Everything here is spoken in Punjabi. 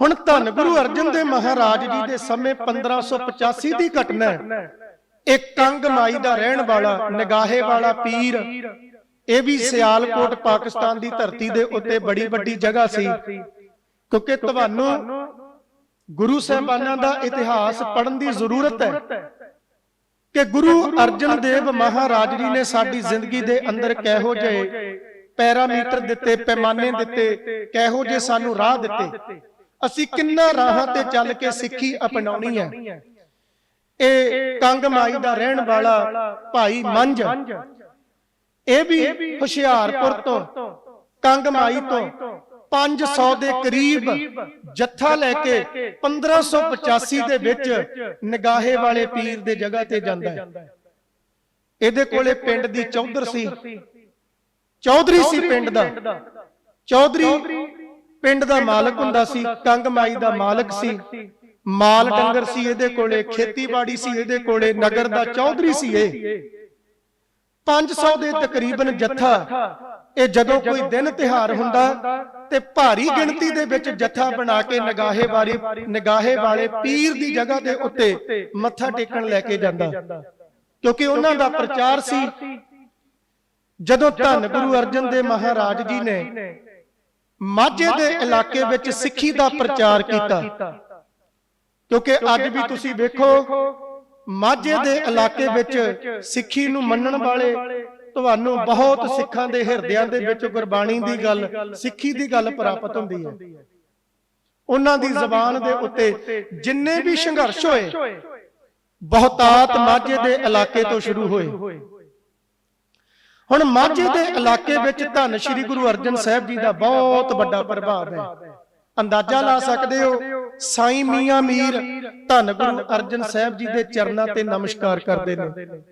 ਹੁਣ ਧੰਨ ਗੁਰੂ ਅਰਜਨ ਦੇਵ ਮਹਾਰਾਜ ਜੀ ਦੇ ਸਮੇਂ 1585 ਦੀ ਘਟਨਾ ਹੈ। ਇੱਕ ਕੰਗ ਮਾਈ ਦਾ ਰਹਿਣ ਵਾਲਾ, ਨਿਗਾਹੇ ਵਾਲਾ ਪੀਰ, ਇਹ ਵੀ ਸਿਆਲਕੋਟ, ਪਾਕਿਸਤਾਨ ਦੀ ਧਰਤੀ ਦੇ ਉੱਤੇ ਬੜੀ ਵੱਡੀ ਜਗ੍ਹਾ ਸੀ। ਕਿਉਂਕਿ ਤੁਹਾਨੂੰ ਗੁਰੂ ਸਾਹਿਬਾਨਾਂ ਦਾ ਇਤਿਹਾਸ ਪੜ੍ਹਨ ਦੀ ਜ਼ਰੂਰਤ ਹੈ ਕਿ ਗੁਰੂ ਅਰਜਨ ਦੇਵ ਮਹਾਰਾਜ ਜੀ ਨੇ ਸਾਡੀ ਜ਼ਿੰਦਗੀ ਦੇ ਅੰਦਰ ਕਿਹੋ ਜਿਹੇ ਪੈਰਾਮੀਟਰ ਦਿੱਤੇ, ਪੈਮਾਨੇ ਦਿੱਤੇ, ਕਿਹੋ ਜਿਹੇ ਸਾਨੂੰ ਰਾਹ ਦਿੱਤੇ। ਅਸੀਂ ਕਿੰਨਾ ਰਾਹਾਂ ਤੇ ਚੱਲ ਕੇ ਸਿੱਖੀ ਅਪਣਾਉਣੀ ਹੈ। ਇਹ ਕੰਗ ਮਾਈ ਦਾ ਰਹਿਣ ਵਾਲਾ ਭਾਈ ਮੰਝ। ਇਹ ਵੀ ਹੁਸ਼ਿਆਰਪੁਰ ਤੋਂ ਕੰਗ ਮਾਈ ਤੋਂ 500 ਦੇ ਕਰੀਬ ਜੱਥਾ ਲੈ ਕੇ 1585 ਦੇ ਵਿੱਚ ਨਿਗਾਹੇ ਵਾਲੇ ਪੀਰ ਦੇ ਜਗ੍ਹਾ ਤੇ ਜਾਂਦਾ ਹੈ। ਇਹਦੇ ਕੋਲੇ ਪਿੰਡ ਦੀ ਚੌਧਰ ਸੀ। ਚੌਧਰੀ ਸੀ ਪਿੰਡ ਦਾ। ਚੌਧਰੀ ਪਿੰਡ ਦਾ ਮਾਲਕ ਹੁੰਦਾ ਸੀ ਕੰਗ ਮਾਈ ਦਾ ਮਾਲਕ ਸੀ। ਮਾਲ ਡੰਗਰ ਸੀ ਇਹਦੇ ਕੋਲੇ ਖੇਤੀਬਾੜੀ ਸੀ ਇਹਦੇ ਕੋਲੇ ਨਗਰ ਦਾ ਚੌਧਰੀ ਸੀ ਇਹ। 500 ਦੇ ਤਕਰੀਬਨ ਜੱਥਾ। ਇਹ ਜਦੋਂ ਕੋਈ ਦਿਨ ਤਿਹਾਰ ਹੁੰਦਾ ਤੇ ਭਾਰੀ ਗਿਣਤੀ ਦੇ ਵਿੱਚ ਜੱਥਾ ਬਣਾ ਕੇ ਨਿਗਾਹੇ ਵਾਲੇ ਨਿਗਾਹੇ ਵਾਲੇ ਪੀਰ ਦੀ ਜਗ੍ਹਾ ਦੇ ਉੱਤੇ ਮੱਥਾ ਟੇਕਣ ਲੈ ਕੇ ਜਾਂਦਾ। ਕਿਉਂਕਿ ਉਹਨਾਂ ਦਾ ਪ੍ਰਚਾਰ ਸੀ ਜਦੋਂ ਧੰਨ ਗੁਰੂ ਅਰਜਨ ਦੇਵ ਮਹਾਰਾਜ ਜੀ ਨੇ ਮਾਝੇ ਦੇ ਇਲਾਕੇ ਵਿੱਚ ਸਿੱਖੀ ਦਾ ਪ੍ਰਚਾਰ ਕੀਤਾ। ਕਿਉਂਕਿ ਅੱਜ ਵੀ ਤੁਸੀਂ ਵੇਖੋ ਮਾਝੇ ਦੇ ਇਲਾਕੇ ਵਿੱਚ ਸਿੱਖੀ ਨੂੰ ਮੰਨਣ ਵਾਲੇ ਤੁਹਾਨੂੰ ਬਹੁਤ ਸਿੱਖਾਂ ਦੇ ਹਿਰਦਿਆਂ ਦੇ ਵਿੱਚ ਗੁਰਬਾਣੀ ਦੀ ਗੱਲ ਸਿੱਖੀ ਦੀ ਗੱਲ ਪ੍ਰਾਪਤ ਹੁੰਦੀ ਹੈ। ਉਹਨਾਂ ਦੀ ਜ਼ਬਾਨ ਦੇ ਉੱਤੇ ਜਿੰਨੇ ਵੀ ਸੰਘਰਸ਼ ਹੋਏ ਬਹੁਤਾਤ ਮਾਝੇ ਦੇ ਇਲਾਕੇ ਤੋਂ ਸ਼ੁਰੂ ਹੋਏ। ਹੁਣ ਮਾਝੇ ਦੇ ਇਲਾਕੇ ਵਿੱਚ ਧੰਨ ਸ਼੍ਰੀ ਗੁਰੂ ਅਰਜਨ ਸਾਹਿਬ ਜੀ ਦਾ ਬਹੁਤ ਵੱਡਾ ਪ੍ਰਭਾਵ ਹੈ। ਅੰਦਾਜ਼ਾ ਲਾ ਸਕਦੇ ਹੋ ਸਾਈਂ ਮੀਆਂ ਮੀਰ ਧੰਨ ਗੁਰੂ ਅਰਜਨ ਸਾਹਿਬ ਜੀ ਦੇ ਚਰਨਾਂ ਤੇ ਨਮਸਕਾਰ ਕਰਦੇ ਨੇ।